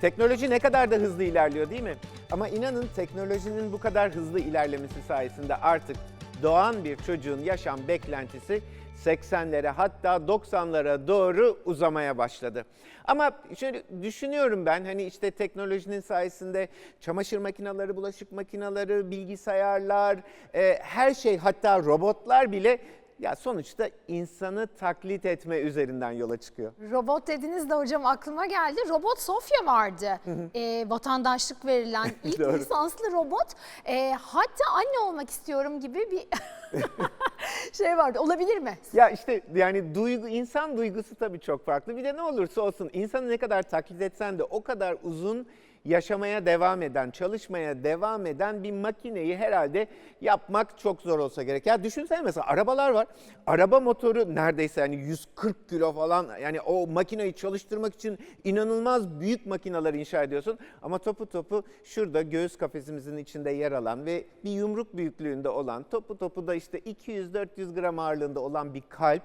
Teknoloji ne kadar da hızlı ilerliyor değil mi? Ama inanın teknolojinin bu kadar hızlı ilerlemesi sayesinde artık doğan bir çocuğun yaşam beklentisi 80'lere hatta 90'lara doğru uzamaya başladı. Ama şöyle düşünüyorum ben hani işte teknolojinin sayesinde çamaşır makineleri, bulaşık makineleri, bilgisayarlar, e, her şey hatta robotlar bile ya sonuçta insanı taklit etme üzerinden yola çıkıyor. Robot dediniz de hocam aklıma geldi. Robot Sofya vardı. Ee, vatandaşlık verilen ilk Doğru. lisanslı robot. Ee, hatta anne olmak istiyorum gibi bir şey vardı. Olabilir mi? Ya işte yani duygu insan duygusu tabii çok farklı. Bir de ne olursa olsun insanı ne kadar taklit etsen de o kadar uzun yaşamaya devam eden, çalışmaya devam eden bir makineyi herhalde yapmak çok zor olsa gerek. Ya düşünsene mesela arabalar var. Araba motoru neredeyse yani 140 kilo falan. Yani o makineyi çalıştırmak için inanılmaz büyük makineler inşa ediyorsun. Ama topu topu şurada göğüs kafesimizin içinde yer alan ve bir yumruk büyüklüğünde olan topu topu da işte 200-400 gram ağırlığında olan bir kalp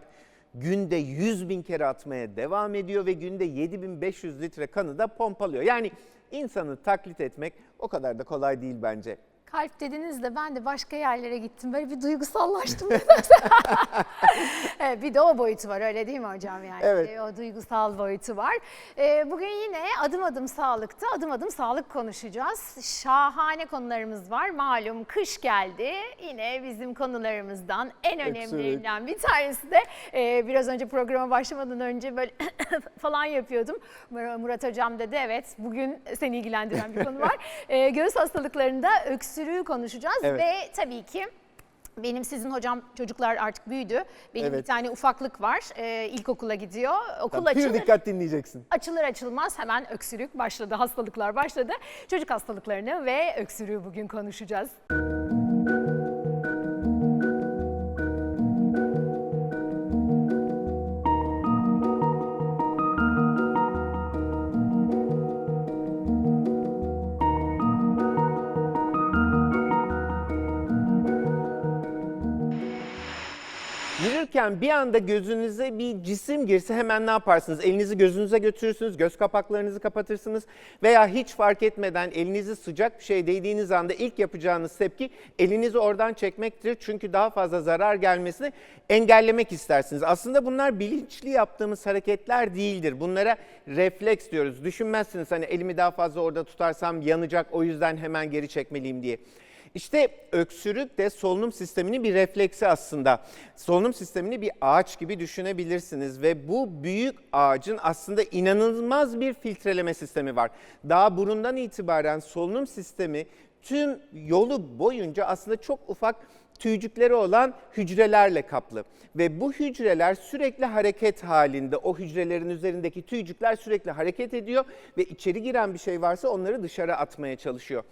günde 100 bin kere atmaya devam ediyor ve günde 7500 litre kanı da pompalıyor. Yani insanı taklit etmek o kadar da kolay değil bence. Kalp dediniz de ben de başka yerlere gittim. Böyle bir duygusallaştım. evet, bir de o boyutu var öyle değil mi hocam yani? Evet. O duygusal boyutu var. Ee, bugün yine adım adım sağlıkta adım adım sağlık konuşacağız. Şahane konularımız var. Malum kış geldi. Yine bizim konularımızdan en önemlilerinden bir tanesi de e, biraz önce programa başlamadan önce böyle falan yapıyordum. Mur- Murat hocam dedi evet bugün seni ilgilendiren bir konu var. E, göğüs hastalıklarında öksürüğü konuşacağız Evet. ve tabii ki benim sizin hocam çocuklar artık büyüdü. Benim Evet. bir tane ufaklık var. Ee, ilkokula gidiyor. Okul Pür açılır. dikkat dinleyeceksin. Açılır açılmaz hemen öksürük başladı. Hastalıklar başladı. Çocuk hastalıklarını ve öksürüğü bugün konuşacağız. Yürürken bir anda gözünüze bir cisim girse hemen ne yaparsınız? Elinizi gözünüze götürürsünüz, göz kapaklarınızı kapatırsınız veya hiç fark etmeden elinizi sıcak bir şey değdiğiniz anda ilk yapacağınız tepki elinizi oradan çekmektir. Çünkü daha fazla zarar gelmesini engellemek istersiniz. Aslında bunlar bilinçli yaptığımız hareketler değildir. Bunlara refleks diyoruz. Düşünmezsiniz hani elimi daha fazla orada tutarsam yanacak o yüzden hemen geri çekmeliyim diye. İşte öksürük de solunum sisteminin bir refleksi aslında. Solunum sistemini bir ağaç gibi düşünebilirsiniz ve bu büyük ağacın aslında inanılmaz bir filtreleme sistemi var. Daha burundan itibaren solunum sistemi tüm yolu boyunca aslında çok ufak tüycükleri olan hücrelerle kaplı ve bu hücreler sürekli hareket halinde. O hücrelerin üzerindeki tüycükler sürekli hareket ediyor ve içeri giren bir şey varsa onları dışarı atmaya çalışıyor.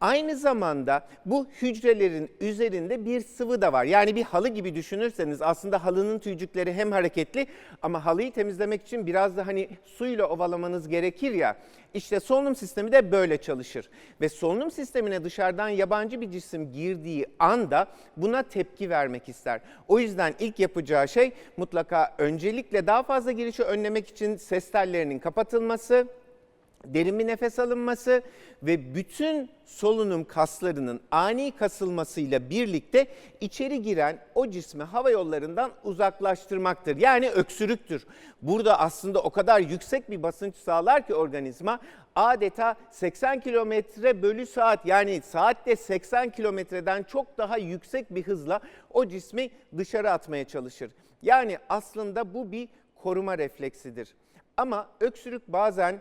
Aynı zamanda bu hücrelerin üzerinde bir sıvı da var. Yani bir halı gibi düşünürseniz aslında halının tüycükleri hem hareketli ama halıyı temizlemek için biraz da hani suyla ovalamanız gerekir ya. İşte solunum sistemi de böyle çalışır. Ve solunum sistemine dışarıdan yabancı bir cisim girdiği anda buna tepki vermek ister. O yüzden ilk yapacağı şey mutlaka öncelikle daha fazla girişi önlemek için ses tellerinin kapatılması, derin bir nefes alınması ve bütün solunum kaslarının ani kasılmasıyla birlikte içeri giren o cismi hava yollarından uzaklaştırmaktır. Yani öksürüktür. Burada aslında o kadar yüksek bir basınç sağlar ki organizma adeta 80 kilometre bölü saat yani saatte 80 kilometreden çok daha yüksek bir hızla o cismi dışarı atmaya çalışır. Yani aslında bu bir koruma refleksidir. Ama öksürük bazen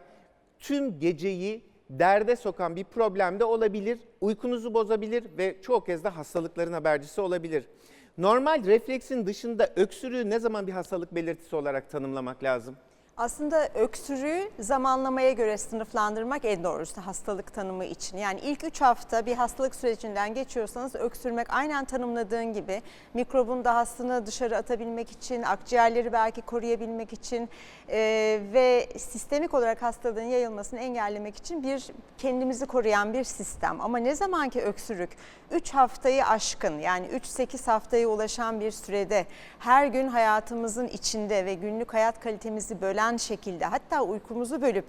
tüm geceyi derde sokan bir problem de olabilir. Uykunuzu bozabilir ve çoğu kez de hastalıkların habercisi olabilir. Normal refleksin dışında öksürüğü ne zaman bir hastalık belirtisi olarak tanımlamak lazım? Aslında öksürüğü zamanlamaya göre sınıflandırmak en doğrusu hastalık tanımı için. Yani ilk 3 hafta bir hastalık sürecinden geçiyorsanız öksürmek aynen tanımladığın gibi mikrobun dahasını dışarı atabilmek için, akciğerleri belki koruyabilmek için e, ve sistemik olarak hastalığın yayılmasını engellemek için bir kendimizi koruyan bir sistem. Ama ne zamanki öksürük 3 haftayı aşkın yani 3-8 haftaya ulaşan bir sürede her gün hayatımızın içinde ve günlük hayat kalitemizi bölen bozabilen şekilde hatta uykumuzu bölüp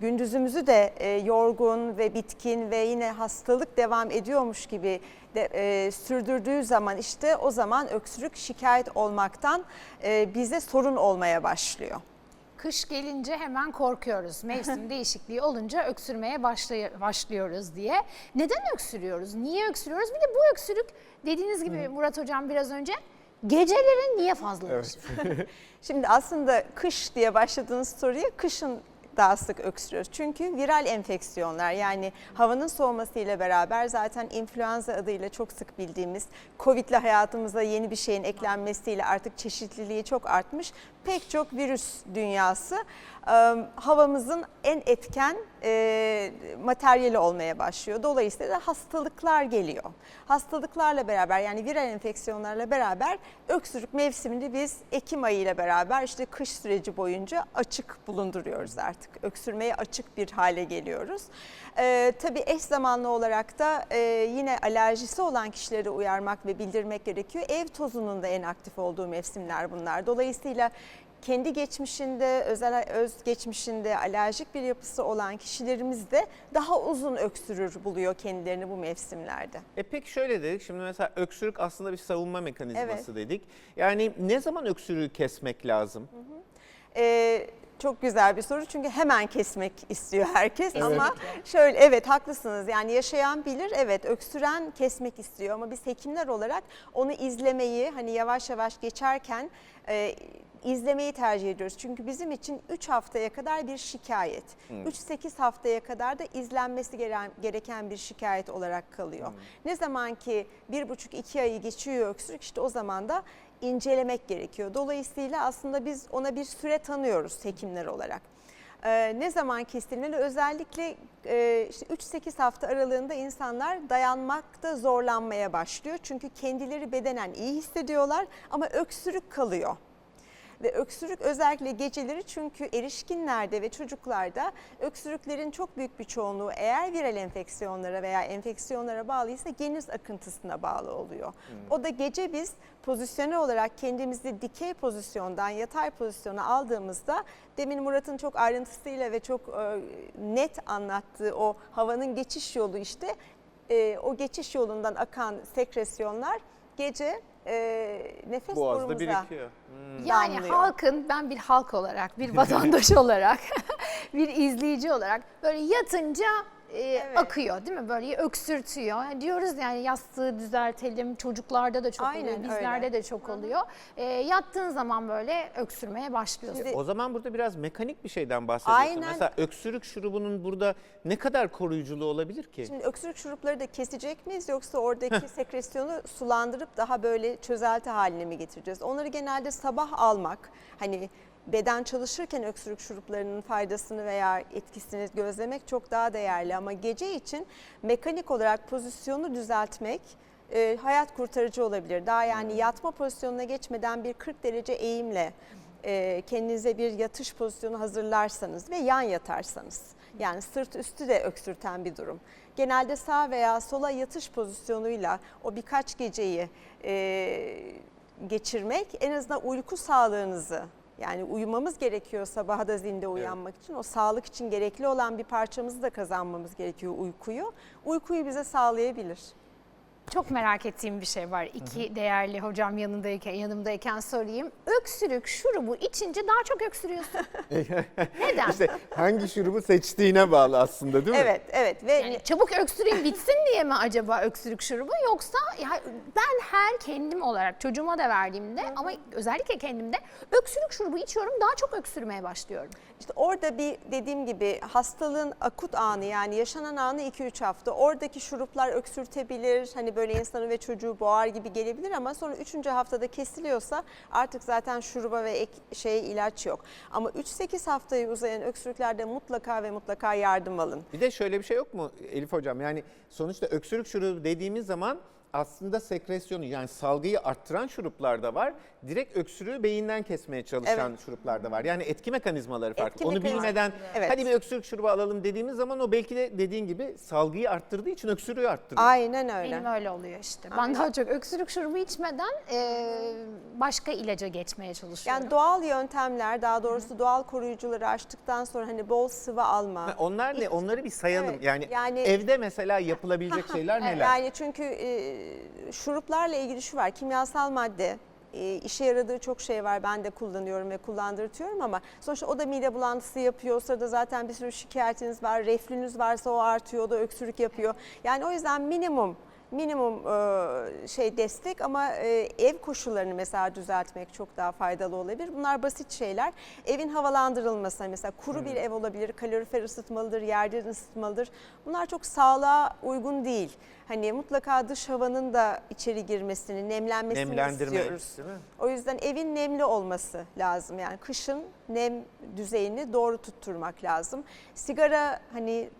gündüzümüzü de e, yorgun ve bitkin ve yine hastalık devam ediyormuş gibi de, e, sürdürdüğü zaman işte o zaman öksürük şikayet olmaktan e, bize sorun olmaya başlıyor. Kış gelince hemen korkuyoruz. Mevsim değişikliği olunca öksürmeye başlay- başlıyoruz diye. Neden öksürüyoruz? Niye öksürüyoruz? Bir de bu öksürük dediğiniz gibi Murat Hocam biraz önce gecelerin niye fazlalaşıyor? Şimdi aslında kış diye başladığınız soruya kışın daha sık öksürüyoruz. Çünkü viral enfeksiyonlar yani havanın soğumasıyla beraber zaten influenza adıyla çok sık bildiğimiz Covid'le hayatımıza yeni bir şeyin eklenmesiyle artık çeşitliliği çok artmış. Pek çok virüs dünyası havamızın en etken e, materyali olmaya başlıyor. Dolayısıyla hastalıklar geliyor. Hastalıklarla beraber yani viral enfeksiyonlarla beraber öksürük mevsimini biz Ekim ayı ile beraber işte kış süreci boyunca açık bulunduruyoruz artık. Öksürmeye açık bir hale geliyoruz. Ee, tabii eş zamanlı olarak da e, yine alerjisi olan kişileri uyarmak ve bildirmek gerekiyor. Ev tozunun da en aktif olduğu mevsimler bunlar. Dolayısıyla kendi geçmişinde, özel öz geçmişinde alerjik bir yapısı olan kişilerimiz de daha uzun öksürür buluyor kendilerini bu mevsimlerde. E peki şöyle dedik şimdi mesela öksürük aslında bir savunma mekanizması Evet. dedik. Yani ne zaman öksürüğü kesmek lazım? Ee, çok güzel bir soru çünkü hemen kesmek istiyor herkes Kesinlikle. ama şöyle evet haklısınız yani yaşayan bilir evet öksüren kesmek istiyor ama biz hekimler olarak onu izlemeyi hani yavaş yavaş geçerken e, izlemeyi tercih ediyoruz. Çünkü bizim için 3 haftaya kadar bir şikayet, 3-8 haftaya kadar da izlenmesi gereken bir şikayet olarak kalıyor. Ne zaman ki 1,5-2 ayı geçiyor öksürük işte o zaman da incelemek gerekiyor. Dolayısıyla aslında biz ona bir süre tanıyoruz hekimler olarak. Ee, ne zaman kesilmeli? Özellikle e, işte 3-8 hafta aralığında insanlar dayanmakta zorlanmaya başlıyor. Çünkü kendileri bedenen iyi hissediyorlar ama öksürük kalıyor. Ve öksürük özellikle geceleri çünkü erişkinlerde ve çocuklarda öksürüklerin çok büyük bir çoğunluğu eğer viral enfeksiyonlara veya enfeksiyonlara bağlıysa geniz akıntısına bağlı oluyor. O da gece biz pozisyonel olarak kendimizi dikey pozisyondan yatay pozisyona aldığımızda demin Murat'ın çok ayrıntısıyla ve çok e, net anlattığı o havanın geçiş yolu işte e, o geçiş yolundan akan sekresyonlar gece e, nefes Boğazda borumuza birikiyor. Hmm. Yani damlıyor. halkın ben bir halk olarak, bir vatandaş olarak, bir izleyici olarak böyle yatınca e, Evet. akıyor değil mi? Böyle öksürtüyor. Yani diyoruz yani yastığı düzeltelim. Çocuklarda da çok Aynen oluyor, bizlerde öyle. de çok oluyor. E, yattığın zaman böyle öksürmeye başlıyorsun. Şimdi- O zaman burada biraz mekanik bir şeyden bahsediyorsun. Aynen. Mesela öksürük şurubunun burada ne kadar koruyuculuğu olabilir ki? Şimdi öksürük şurupları da kesecek miyiz yoksa oradaki sekresyonu sulandırıp daha böyle çözelti haline mi getireceğiz? Onları genelde sabah almak hani beden çalışırken öksürük şuruplarının faydasını veya etkisini gözlemek çok daha değerli ama gece için mekanik olarak pozisyonu düzeltmek e, hayat kurtarıcı olabilir. Daha yani yatma pozisyonuna geçmeden bir 40 derece eğimle e, kendinize bir yatış pozisyonu hazırlarsanız ve yan yatarsanız yani sırt üstü de öksürten bir durum. Genelde sağ veya sola yatış pozisyonuyla o birkaç geceyi e, geçirmek en azından uyku sağlığınızı yani uyumamız gerekiyor sabaha da zinde uyanmak için. O sağlık için gerekli olan bir parçamızı da kazanmamız gerekiyor uykuyu. Uykuyu bize sağlayabilir. Çok merak ettiğim bir şey var. İki değerli hocam yanındayken, yanımdayken sorayım. Öksürük şurubu içince daha çok öksürüyorsun. Neden? İşte hangi şurubu seçtiğine bağlı aslında değil mi? Evet, evet ve Yani çabuk öksüreyim bitsin diye mi acaba öksürük şurubu yoksa ya ben her kendim olarak çocuğuma da verdiğimde ama özellikle kendimde öksürük şurubu içiyorum daha çok öksürmeye başlıyorum. İşte orada bir dediğim gibi hastalığın akut anı yani yaşanan anı 2-3 hafta. Oradaki şuruplar öksürtebilir. Hani böyle insanı ve çocuğu boğar gibi gelebilir ama sonra 3. haftada kesiliyorsa artık zaten şuruba ve ek, şey ilaç yok. Ama 3-8 haftayı uzayan öksürüklerde mutlaka ve mutlaka yardım alın. Bir de şöyle bir şey yok mu Elif Hocam? Yani sonuçta öksürük şurubu dediğimiz zaman aslında sekresyonu yani salgıyı arttıran şuruplar da var. Direkt öksürüğü beyinden kesmeye çalışan Evet. şuruplar da var. Yani etki mekanizmaları farklı. Etki Onu mekanizma- bilmeden Evet. hadi bir öksürük şurubu alalım dediğimiz zaman o belki de dediğin gibi salgıyı arttırdığı için öksürüğü arttırıyor. Aynen öyle. Benim öyle oluyor işte. Ben daha çok öksürük şurubu içmeden e, başka ilaca geçmeye çalışıyorum. Yani doğal yöntemler, daha doğrusu doğal koruyucuları açtıktan sonra hani bol sıvı alma. Ha, Onlar ne? Onları bir sayalım. Evet, yani, yani- evde mesela yapılabilecek şeyler neler? Yani çünkü e, şuruplarla ilgili şu var, kimyasal madde, e, işe yaradığı çok şey var. Ben de kullanıyorum ve kullandırtıyorum ama sonuçta o da mide bulantısı yapıyor. O sırada zaten bir sürü şikayetiniz var. Reflünüz varsa o artıyor, o da öksürük yapıyor. Yani o yüzden minimum minimum e, şey destek ama e, ev koşullarını mesela düzeltmek çok daha faydalı olabilir. Bunlar basit şeyler. Evin havalandırılması mesela kuru bir ev olabilir, kalorifer ısıtmalıdır, yerden ısıtmalıdır. Bunlar çok sağlığa uygun değil. Hani mutlaka dış havanın da içeri girmesini, nemlenmesini Nemlendirme, istiyoruz. değil mi? O yüzden evin nemli olması lazım. Yani kışın nem düzeyini doğru tutturmak lazım. Sigara hani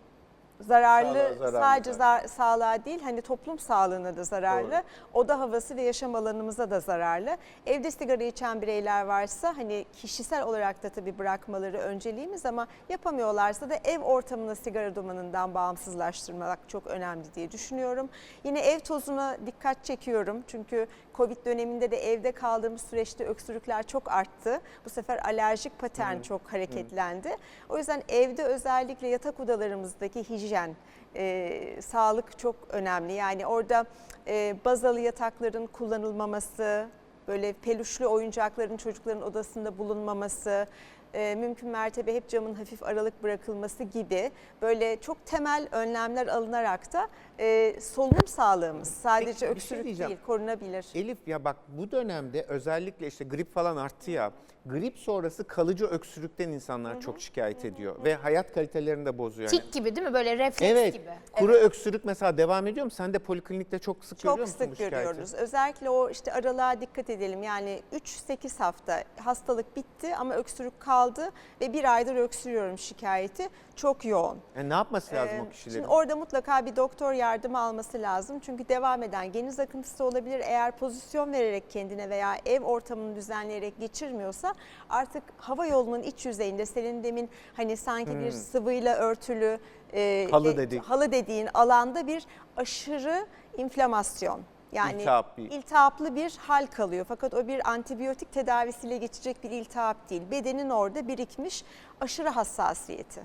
zararlı, Sağlığa zararlı sadece zaten. za- sağlığa değil hani toplum sağlığına da zararlı. Doğru. Oda havası ve yaşam alanımıza da zararlı. Evde sigara içen bireyler varsa hani kişisel olarak da tabii bırakmaları önceliğimiz ama yapamıyorlarsa da ev ortamını sigara dumanından bağımsızlaştırmak çok önemli diye düşünüyorum. Yine ev tozuna dikkat çekiyorum. Çünkü Covid döneminde de evde kaldığımız süreçte öksürükler çok arttı. Bu sefer alerjik patern çok hareketlendi. O yüzden evde özellikle yatak odalarımızdaki hijyen, e, sağlık çok önemli. Yani orada e, bazalı yatakların kullanılmaması, böyle peluşlu oyuncakların çocukların odasında bulunmaması, e, mümkün mertebe hep camın hafif aralık bırakılması gibi böyle çok temel önlemler alınarak da e, solunum sağlığımız sadece Peki, şey öksürük diyeceğim. değil korunabilir. Elif ya bak bu dönemde özellikle işte grip falan arttı ya. Grip sonrası kalıcı öksürükten insanlar çok şikayet ediyor ve hayat kalitelerini de bozuyor. Yani. Tik gibi değil mi? Böyle refleks Evet. gibi. Kuru öksürük mesela devam ediyor mu? Sen de poliklinikte çok sık görüyor Çok musun bu sık şikayeti? görüyoruz. Özellikle o işte aralığa dikkat edelim. Yani 3-8 hafta hastalık bitti ama öksürük kaldı ve bir aydır öksürüyorum şikayeti. Çok yoğun. Yani ne yapması lazım Ee, o kişilerin? Şimdi orada mutlaka bir doktor yardımı alması lazım. Çünkü devam eden geniz akıntısı olabilir. Eğer pozisyon vererek kendine veya ev ortamını düzenleyerek geçirmiyorsa artık hava yolunun iç yüzeyinde senin demin hani sanki bir sıvıyla örtülü e, Hmm. Halı dedik. halı dediğin alanda bir aşırı inflamasyon. Yani İltihap bir- iltihaplı bir hal kalıyor. Fakat o bir antibiyotik tedavisiyle geçecek bir iltihap değil. Bedenin orada birikmiş aşırı hassasiyeti.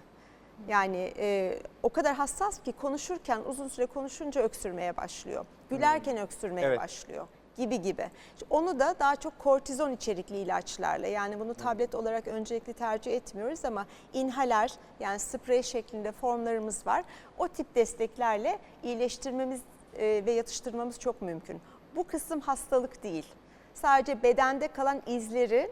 Yani e, o kadar hassas ki konuşurken uzun süre konuşunca öksürmeye başlıyor. Gülerken öksürmeye Evet. başlıyor gibi gibi. Onu da daha çok kortizon içerikli ilaçlarla yani bunu tablet olarak öncelikli tercih etmiyoruz ama inhaler yani sprey şeklinde formlarımız var. O tip desteklerle iyileştirmemiz e, ve yatıştırmamız çok mümkün. Bu kısım hastalık değil. Sadece bedende kalan izleri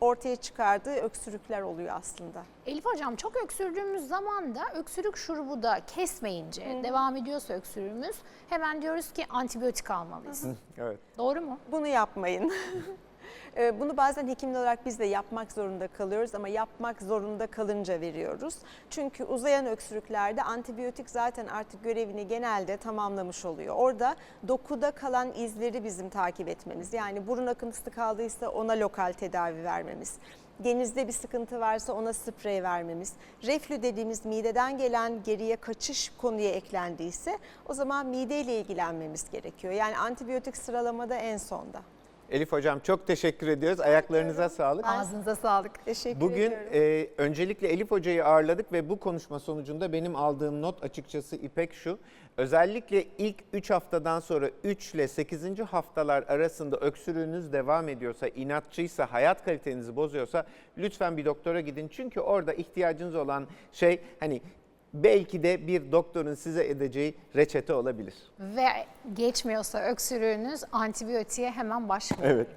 ortaya çıkardığı öksürükler oluyor aslında. Elif hocam çok öksürdüğümüz zaman da öksürük şurubu da kesmeyince devam ediyorsa öksürüğümüz hemen diyoruz ki antibiyotik almalıyız. Evet. Doğru mu? Bunu yapmayın. Ee, Bunu bazen hekimler olarak biz de yapmak zorunda kalıyoruz ama yapmak zorunda kalınca veriyoruz. Çünkü uzayan öksürüklerde antibiyotik zaten artık görevini genelde tamamlamış oluyor. Orada dokuda kalan izleri bizim takip etmemiz. Yani burun akıntısı kaldıysa ona lokal tedavi vermemiz. Genizde bir sıkıntı varsa ona sprey vermemiz. Reflü dediğimiz mideden gelen geriye kaçış konuya eklendiyse o zaman mideyle ilgilenmemiz gerekiyor. Yani antibiyotik sıralamada en sonda. Elif hocam çok teşekkür ediyoruz. Ayaklarınıza sağlık. Ağzınıza sağlık. Teşekkür Bugün ediyorum. e, öncelikle Elif Hoca'yı ağırladık ve bu konuşma sonucunda benim aldığım not açıkçası İpek şu. Özellikle ilk 3 haftadan sonra 3 ile 8. haftalar arasında öksürüğünüz devam ediyorsa, inatçıysa, hayat kalitenizi bozuyorsa lütfen bir doktora gidin. Çünkü orada ihtiyacınız olan şey hani belki de bir doktorun size edeceği reçete olabilir. Ve geçmiyorsa öksürüğünüz antibiyotiğe hemen başvurun. Evet.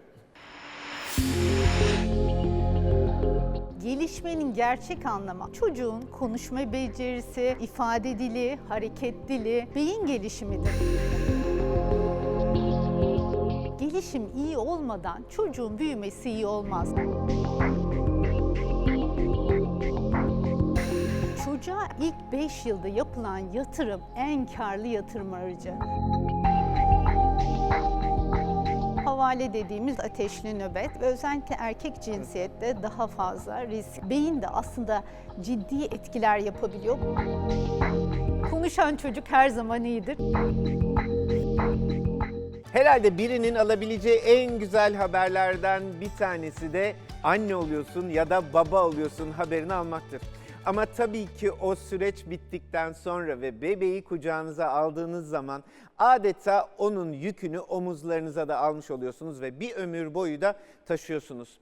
Gelişmenin gerçek anlamı çocuğun konuşma becerisi, ifade dili, hareket dili, beyin gelişimidir. Gelişim iyi olmadan çocuğun büyümesi iyi olmaz. Çocuğa ilk 5 yılda yapılan yatırım en karlı yatırım aracı. havale dediğimiz ateşli nöbet özellikle erkek cinsiyette daha fazla risk. Beyin de aslında ciddi etkiler yapabiliyor. Konuşan çocuk her zaman iyidir. Herhalde birinin alabileceği en güzel haberlerden bir tanesi de anne oluyorsun ya da baba oluyorsun haberini almaktır. Ama tabii ki o süreç bittikten sonra ve bebeği kucağınıza aldığınız zaman adeta onun yükünü omuzlarınıza da almış oluyorsunuz ve bir ömür boyu da taşıyorsunuz.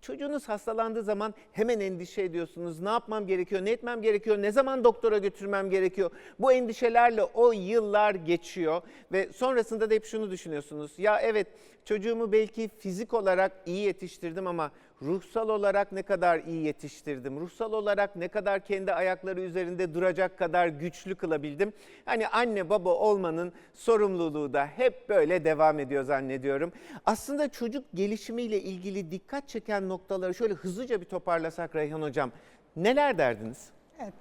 Çocuğunuz hastalandığı zaman hemen endişe ediyorsunuz. Ne yapmam gerekiyor, ne etmem gerekiyor, ne zaman doktora götürmem gerekiyor? Bu endişelerle o yıllar geçiyor ve sonrasında da hep şunu düşünüyorsunuz. Ya evet çocuğumu belki fizik olarak iyi yetiştirdim ama ruhsal olarak ne kadar iyi yetiştirdim? Ruhsal olarak ne kadar kendi ayakları üzerinde duracak kadar güçlü kılabildim? Hani anne baba olmanın sorumluluğu da hep böyle devam ediyor zannediyorum. Aslında çocuk gelişimiyle ilgili dikkat çeken noktaları şöyle hızlıca bir toparlasak Reyhan Hocam. Neler derdiniz? Evet.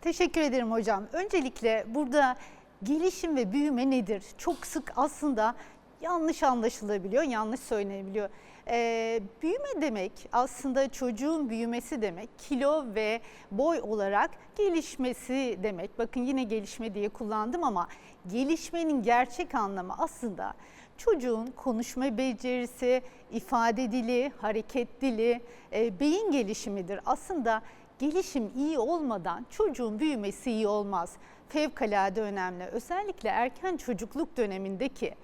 Teşekkür ederim hocam. Öncelikle burada gelişim ve büyüme nedir? Çok sık aslında yanlış anlaşılabiliyor, yanlış söylenebiliyor. Ee, büyüme demek aslında çocuğun büyümesi demek, kilo ve boy olarak gelişmesi demek. Bakın yine gelişme diye kullandım ama gelişmenin gerçek anlamı aslında çocuğun konuşma becerisi, ifade dili, hareket dili, e, beyin gelişimidir. Aslında gelişim iyi olmadan çocuğun büyümesi iyi olmaz. Fevkalade önemli. Özellikle erken çocukluk dönemindeki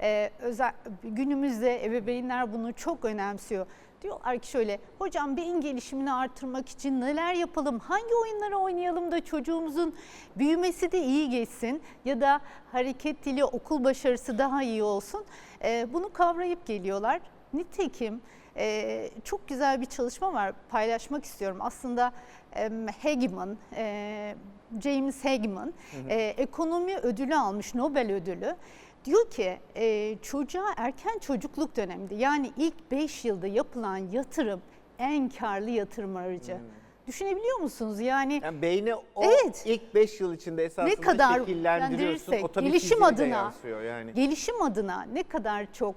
e, özel, günümüzde ebeveynler bunu çok önemsiyor. Diyorlar ki şöyle, hocam beyin gelişimini artırmak için neler yapalım, hangi oyunları oynayalım da çocuğumuzun büyümesi de iyi geçsin ya da hareket dili, okul başarısı daha iyi olsun. E, bunu kavrayıp geliyorlar. Nitekim e, çok güzel bir çalışma var, paylaşmak istiyorum. Aslında e, Hagman, e, James Hagman e, ekonomi ödülü almış, Nobel ödülü. Diyor ki e, çocuğa erken çocukluk döneminde yani ilk 5 yılda yapılan yatırım en karlı yatırım aracı. Düşünebiliyor musunuz? Yani Yani beyni o Evet. ilk 5 yıl içinde esasında ne kadar şekillendiriyorsun. gelişim adına, yani. gelişim adına ne kadar çok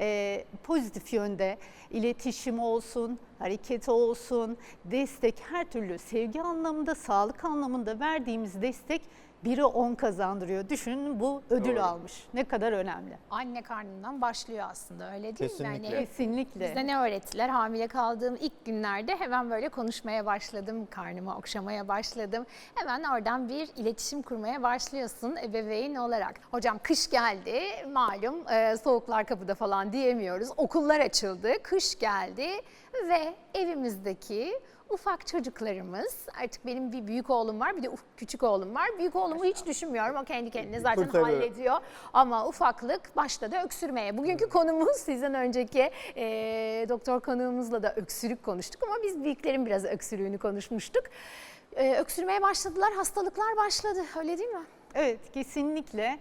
e, pozitif yönde iletişim olsun, hareket olsun, destek her türlü sevgi anlamında, sağlık anlamında verdiğimiz destek biri 10 kazandırıyor. Düşünün bu ödül Doğru. almış. Ne kadar önemli. Anne karnından başlıyor aslında öyle değil mi? Kesinlikle. Yani Kesinlikle. Bize ne öğrettiler? Hamile kaldığım ilk günlerde hemen böyle konuşmaya başladım. Karnımı okşamaya başladım. Hemen oradan bir iletişim kurmaya başlıyorsun ebeveyn olarak. Hocam kış geldi. Malum e, soğuklar kapıda falan diyemiyoruz. Okullar açıldı. Kış geldi ve evimizdeki ufak çocuklarımız artık benim bir büyük oğlum var bir de küçük oğlum var. Büyük oğlumu hiç düşünmüyorum. O kendi kendine zaten Kurtarıyor. hallediyor ediyor. Ama ufaklık başladı öksürmeye. Bugünkü konumuz sizden önceki e, doktor konuğumuzla da öksürük konuştuk ama biz büyüklerin biraz öksürüğünü konuşmuştuk. E, öksürmeye başladılar, hastalıklar başladı. Öyle değil mi? Evet kesinlikle.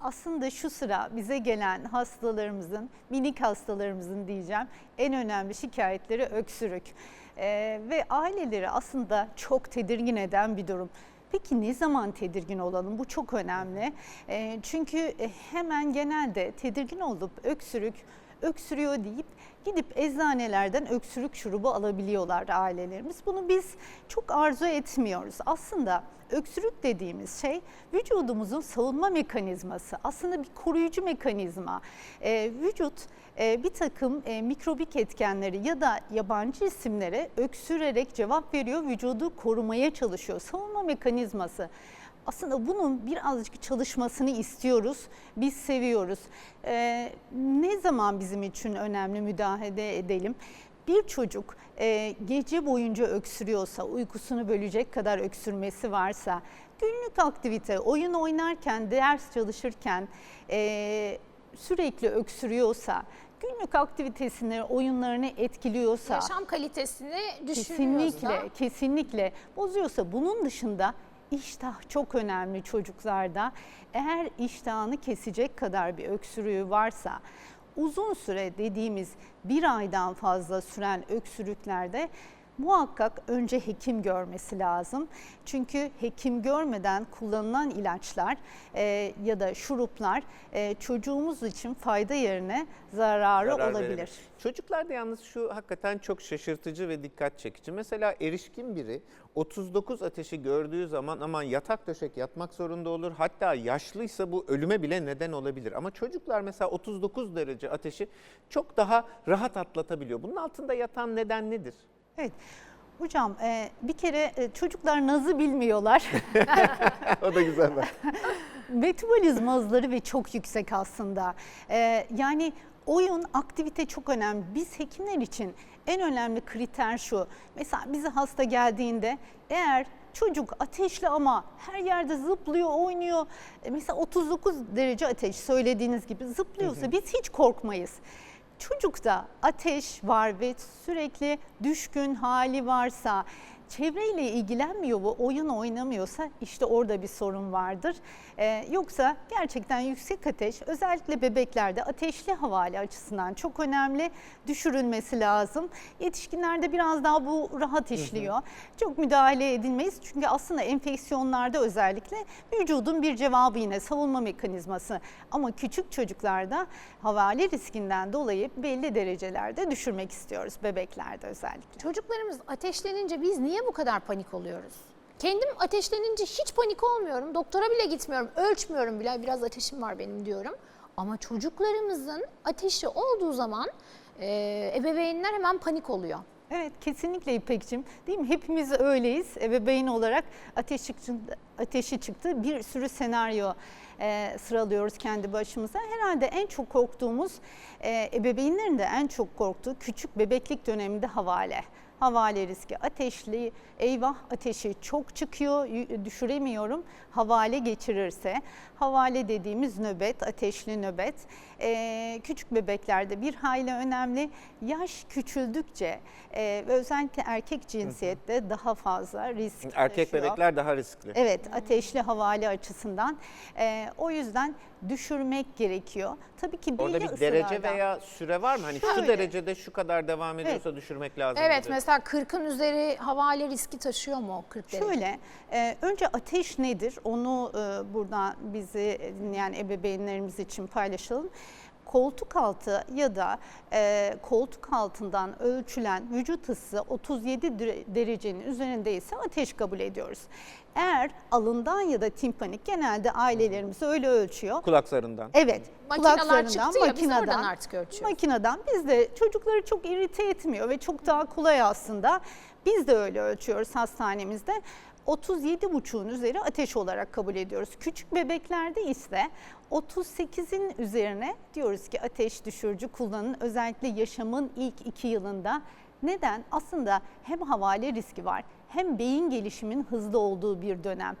Aslında şu sıra bize gelen hastalarımızın, minik hastalarımızın diyeceğim en önemli şikayetleri öksürük. Ee, ve aileleri aslında çok tedirgin eden bir durum. Peki ne zaman tedirgin olalım? Bu çok önemli. Ee, çünkü e, hemen genelde tedirgin olup öksürük, öksürüyor deyip gidip eczanelerden öksürük şurubu alabiliyorlar ailelerimiz. Bunu biz çok arzu etmiyoruz. Aslında öksürük dediğimiz şey vücudumuzun savunma mekanizması. Aslında bir koruyucu mekanizma. Ee, vücut e, bir takım e, mikrobik etkenleri ya da yabancı isimlere öksürerek cevap veriyor. Vücudu korumaya çalışıyor. Savunma mekanizması. Aslında bunun birazcık çalışmasını istiyoruz, biz seviyoruz. Ee, ne zaman bizim için önemli müdahale edelim? Bir çocuk e, gece boyunca öksürüyorsa, uykusunu bölecek kadar öksürmesi varsa, günlük aktivite, oyun oynarken, ders çalışırken e, sürekli öksürüyorsa, günlük aktivitesini, oyunlarını etkiliyorsa... Yaşam kalitesini düşürüyorsa. Kesinlikle, kesinlikle bozuyorsa bunun dışında iştah çok önemli çocuklarda. Eğer iştahını kesecek kadar bir öksürüğü varsa uzun süre dediğimiz bir aydan fazla süren öksürüklerde muhakkak önce hekim görmesi lazım. Çünkü hekim görmeden kullanılan ilaçlar e, ya da şuruplar e, çocuğumuz için fayda yerine zararı Zarar olabilir. verebilir. Çocuklarda yalnız şu hakikaten çok şaşırtıcı ve dikkat çekici. Mesela erişkin biri 39 ateşi gördüğü zaman aman yatak döşek yatmak zorunda olur. Hatta yaşlıysa bu ölüme bile neden olabilir. Ama çocuklar mesela 39 derece ateşi çok daha rahat atlatabiliyor. Bunun altında yatan neden nedir? Evet. Hocam e, bir kere e, çocuklar nazı bilmiyorlar. o da güzel bak. Metabolizma hızları ve çok yüksek aslında. Ee, yani oyun, aktivite çok önemli. Biz hekimler için en önemli kriter şu. Mesela bize hasta geldiğinde eğer çocuk ateşli ama her yerde zıplıyor, oynuyor. e, Mesela 39 derece ateş söylediğiniz gibi zıplıyorsa biz hiç korkmayız. Çocukta ateş var ve sürekli düşkün hali varsa, çevreyle ilgilenmiyor bu oyun oynamıyorsa işte orada bir sorun vardır. Ee, yoksa gerçekten yüksek ateş özellikle bebeklerde ateşli havale açısından çok önemli düşürülmesi lazım. Yetişkinlerde biraz daha bu rahat işliyor. Çok müdahale edilmeyiz çünkü aslında enfeksiyonlarda özellikle vücudun bir cevabı yine savunma mekanizması. Ama küçük çocuklarda havale riskinden dolayı belli derecelerde düşürmek istiyoruz bebeklerde özellikle. Çocuklarımız ateşlenince biz niye bu kadar panik oluyoruz? Kendim ateşlenince hiç panik olmuyorum. Doktora bile gitmiyorum. Ölçmüyorum bile. Biraz ateşim var benim diyorum. Ama çocuklarımızın ateşi olduğu zaman e, ebeveynler hemen panik oluyor. Evet kesinlikle İpek'cim değil mi? Hepimiz öyleyiz. Ebeveyn olarak ateş çıktı, ateşi çıktı. Bir sürü senaryo e, sıralıyoruz kendi başımıza. Herhalde en çok korktuğumuz e, ebeveynlerin de en çok korktuğu küçük bebeklik döneminde havale. Havale riski ateşli, eyvah ateşi çok çıkıyor, düşüremiyorum. Havale geçirirse, havale dediğimiz nöbet, ateşli nöbet. Ee, küçük bebeklerde bir hayli önemli. Yaş küçüldükçe e, özellikle erkek cinsiyette daha fazla risk Erkek taşıyor. bebekler daha riskli. Evet, ateşli havale açısından. Ee, o yüzden düşürmek gerekiyor. Tabii ki belli Orada bir derece veya süre var mı? Hani şu Şöyle. derecede şu kadar devam ediyorsa düşürmek lazım. Evet mesela 40'ın üzeri havale riski taşıyor mu o 40 derece? Şöyle, e, önce ateş nedir? Onu e, buradan bizi dinleyen ebeveynlerimiz için paylaşalım. Koltuk altı ya da e, koltuk altından ölçülen vücut ısı 37 dere- derecenin üzerindeyse ateş kabul ediyoruz. Eğer alından ya da timpanik genelde ailelerimiz öyle ölçüyor. Kulak zarından. Evet, Makineler kulaklarından, çıktı ya, biz oradan makineden, artık ölçüyoruz. makineden biz de çocukları çok irite etmiyor ve çok daha kolay aslında. Biz de öyle ölçüyoruz hastanemizde. 37,5'un üzeri ateş olarak kabul ediyoruz. Küçük bebeklerde ise 38'in üzerine diyoruz ki ateş düşürücü kullanın. Özellikle yaşamın ilk iki yılında. Neden? Aslında hem havale riski var hem beyin gelişimin hızlı olduğu bir dönem.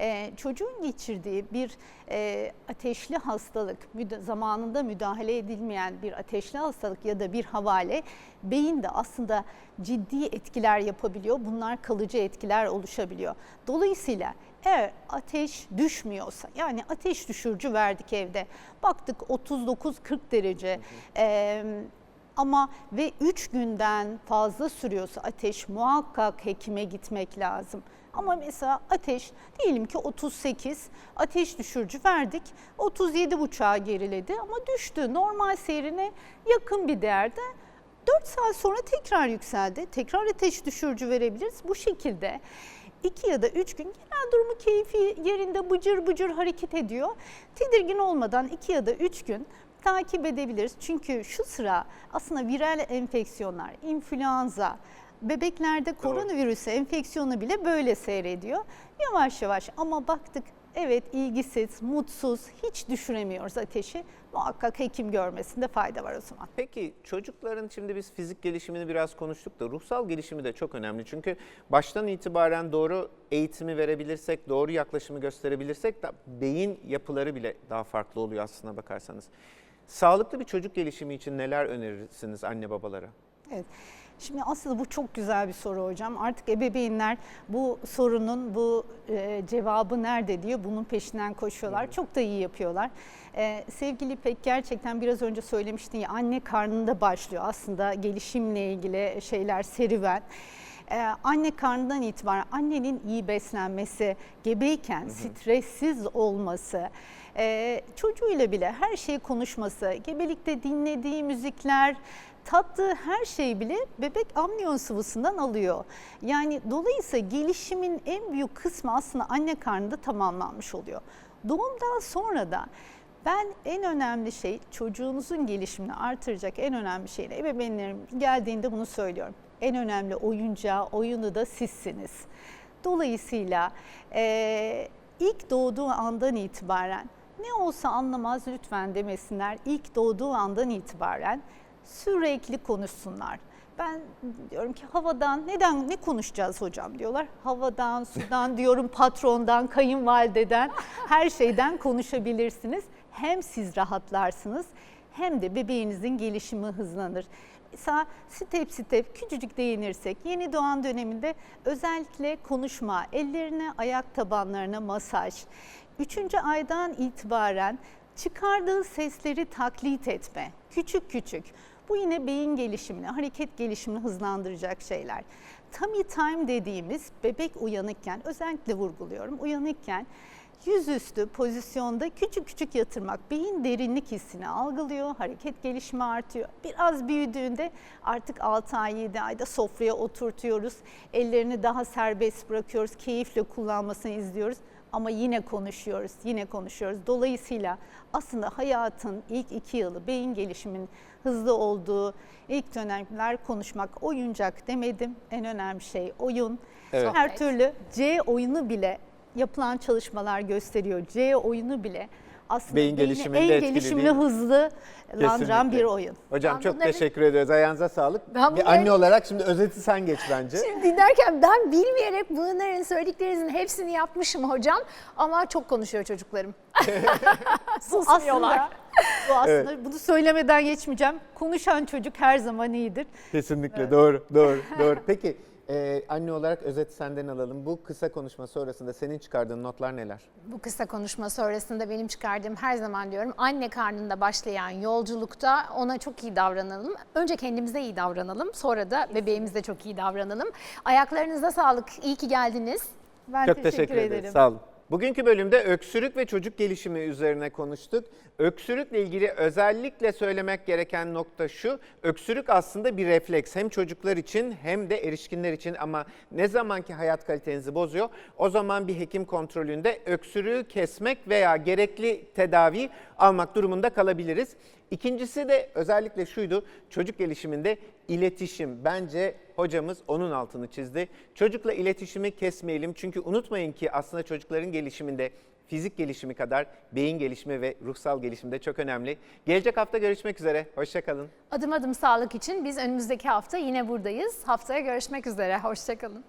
Ee, çocuğun geçirdiği bir e, ateşli hastalık, müda- zamanında müdahale edilmeyen bir ateşli hastalık ya da bir havale beyinde aslında ciddi etkiler yapabiliyor. Bunlar kalıcı etkiler oluşabiliyor. Dolayısıyla eğer ateş düşmüyorsa yani ateş düşürücü verdik evde baktık 39-40 derece eee, ama ve 3 günden fazla sürüyorsa ateş muhakkak hekime gitmek lazım. Ama mesela ateş diyelim ki 38 ateş düşürücü verdik 37 buçuğa geriledi ama düştü normal seyrine yakın bir değerde 4 saat sonra tekrar yükseldi. Tekrar ateş düşürücü verebiliriz. Bu şekilde 2 ya da 3 gün genel durumu keyfi yerinde bıcır bıcır hareket ediyor. Tedirgin olmadan 2 ya da 3 gün takip edebiliriz. Çünkü şu sıra aslında viral enfeksiyonlar, influenza, bebeklerde koronavirüs enfeksiyonu bile böyle seyrediyor. Yavaş yavaş ama baktık evet ilgisiz, mutsuz, hiç düşüremiyoruz ateşi. Muhakkak hekim görmesinde fayda var o zaman. Peki çocukların şimdi biz fizik gelişimini biraz konuştuk da ruhsal gelişimi de çok önemli. Çünkü baştan itibaren doğru eğitimi verebilirsek, doğru yaklaşımı gösterebilirsek de beyin yapıları bile daha farklı oluyor aslına bakarsanız. Sağlıklı bir çocuk gelişimi için neler önerirsiniz anne babalara? Evet. Şimdi aslında bu çok güzel bir soru hocam. Artık ebeveynler bu sorunun bu e, cevabı nerede diyor. Bunun peşinden koşuyorlar. Çok da iyi yapıyorlar. E, sevgili İpek gerçekten biraz önce söylemiştin ya anne karnında başlıyor aslında gelişimle ilgili şeyler serüven. Ee, anne karnından itibaren annenin iyi beslenmesi, gebeyken stressiz olması, e, çocuğuyla bile her şeyi konuşması, gebelikte dinlediği müzikler, tattığı her şeyi bile bebek amniyon sıvısından alıyor. Yani dolayısıyla gelişimin en büyük kısmı aslında anne karnında tamamlanmış oluyor. Doğumdan sonra da ben en önemli şey çocuğunuzun gelişimini artıracak en önemli şey de ebeveynlerim geldiğinde bunu söylüyorum. En önemli oyuncağı, oyunu da sizsiniz. Dolayısıyla eee, ilk doğduğu andan itibaren ne olsa anlamaz lütfen demesinler. İlk doğduğu andan itibaren sürekli konuşsunlar. Ben diyorum ki havadan neden ne konuşacağız hocam diyorlar. Havadan, sudan diyorum patrondan, kayınvalideden her şeyden konuşabilirsiniz. Hem siz rahatlarsınız hem de bebeğinizin gelişimi hızlanır. Mesela step step küçücük değinirsek yeni doğan döneminde özellikle konuşma, ellerine ayak tabanlarına masaj. Üçüncü aydan itibaren çıkardığı sesleri taklit etme. Küçük küçük. Bu yine beyin gelişimini, hareket gelişimini hızlandıracak şeyler. Tummy time dediğimiz bebek uyanıkken özellikle vurguluyorum. Uyanıkken yüzüstü pozisyonda küçük küçük yatırmak beyin derinlik hissini algılıyor, hareket gelişimi artıyor. Biraz büyüdüğünde artık 6 ay 7 ayda sofraya oturtuyoruz. Ellerini daha serbest bırakıyoruz, keyifle kullanmasını izliyoruz ama yine konuşuyoruz, yine konuşuyoruz. Dolayısıyla aslında hayatın ilk iki yılı beyin gelişimin hızlı olduğu ilk dönemler konuşmak, oyuncak demedim. En önemli şey oyun. Evet. Her türlü C oyunu bile yapılan çalışmalar gösteriyor. C oyunu bile aslında Beyin gelişiminde en etkili gelişimini değil hızlandıran bir oyun. Hocam Ben çok bunları- teşekkür ediyoruz. Ayağınıza sağlık. Ben bir bunları- anne olarak şimdi özeti sen geç bence. Şimdi dinlerken ben bilmeyerek bunların söylediklerinizin hepsini yapmışım hocam ama çok konuşuyor çocuklarım. Susmuyorlar. Aslında, bu aslında bunu söylemeden geçmeyeceğim. Konuşan çocuk her zaman iyidir. Kesinlikle doğru, doğru, doğru. Peki e, anne olarak özeti senden alalım. Bu kısa konuşma sonrasında senin çıkardığın notlar neler? Bu kısa konuşma sonrasında benim çıkardığım her zaman diyorum anne karnında başlayan yolculukta ona çok iyi davranalım. Önce kendimize iyi davranalım sonra da bebeğimize çok iyi davranalım. Ayaklarınıza sağlık. İyi ki geldiniz. Ben Çok teşekkür, ederiz. Sağ olun. Bugünkü bölümde öksürük ve çocuk gelişimi üzerine konuştuk. Öksürükle ilgili özellikle söylemek gereken nokta şu. Öksürük aslında bir refleks hem çocuklar için hem de erişkinler için ama ne zaman ki hayat kalitenizi bozuyor o zaman bir hekim kontrolünde öksürüğü kesmek veya gerekli tedavi almak durumunda kalabiliriz. İkincisi de özellikle şuydu çocuk gelişiminde iletişim. Bence hocamız onun altını çizdi. Çocukla iletişimi kesmeyelim çünkü unutmayın ki aslında çocukların gelişiminde fizik gelişimi kadar beyin gelişimi ve ruhsal gelişimi de çok önemli. Gelecek hafta görüşmek üzere. Hoşçakalın. Adım adım sağlık için biz önümüzdeki hafta yine buradayız. Haftaya görüşmek üzere. Hoşçakalın.